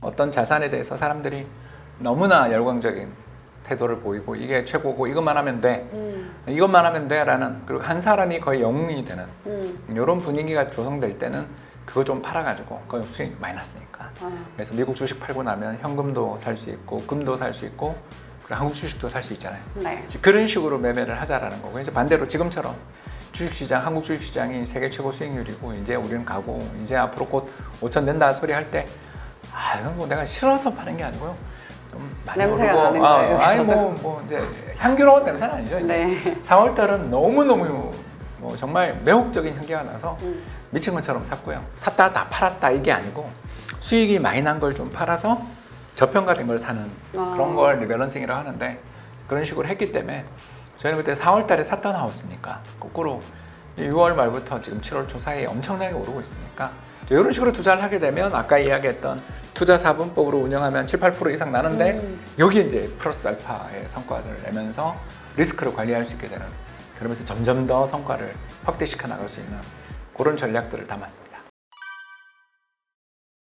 어떤 자산에 대해서 사람들이 너무나 열광적인 태도를 보이고 이게 최고고 이것만 하면 돼 음, 이것만 하면 돼라는 그리고 한 사람이 거의 영웅이 되는 음. 이런 분위기가 조성될 때는 그거 좀 팔아가지고 그 수익 많이 났으니까 아, 그래서 미국 주식 팔고 나면 현금도 살 수 있고 금도 살 수 있고 그리고 한국 주식도 살 수 있잖아요. 네. 그런 식으로 매매를 하자라는 거고 이제 반대로 지금처럼 주식시장 한국 주식시장이 세계 최고 수익률이고 이제 우리는 가고 이제 앞으로 곧 5천 된다 소리 할때 아 이건 뭐 내가 싫어서 파는 게 아니고요 좀 많이 냄새가 오르고 나는 거예요, 아, 아니. 뭐, 뭐 이제 향기로운 냄새는 아니죠 이제 네. 4월 달은 너무 너무 뭐 정말 매혹적인 향기가 나서 음. 미친 것처럼 샀고요. 샀다 다 팔았다 이게 아니고 수익이 많이 난 걸 좀 팔아서 저평가된 걸 사는 아. 그런 걸 리밸런싱이라고 하는데 그런 식으로 했기 때문에 저희는 그때 4월 달에 샀던 하우스니까 거꾸로 6월 말부터 지금 7월 초 사이에 엄청나게 오르고 있으니까 이런 식으로 투자를 하게 되면 아까 이야기했던 투자 4분법으로 운영하면 7, 8% 이상 나는데 음. 여기 이제 플러스 알파의 성과를 내면서 리스크를 관리할 수 있게 되는 그러면서 점점 더 성과를 확대시켜 나갈 수 있는 그런 전략들을 담았습니다.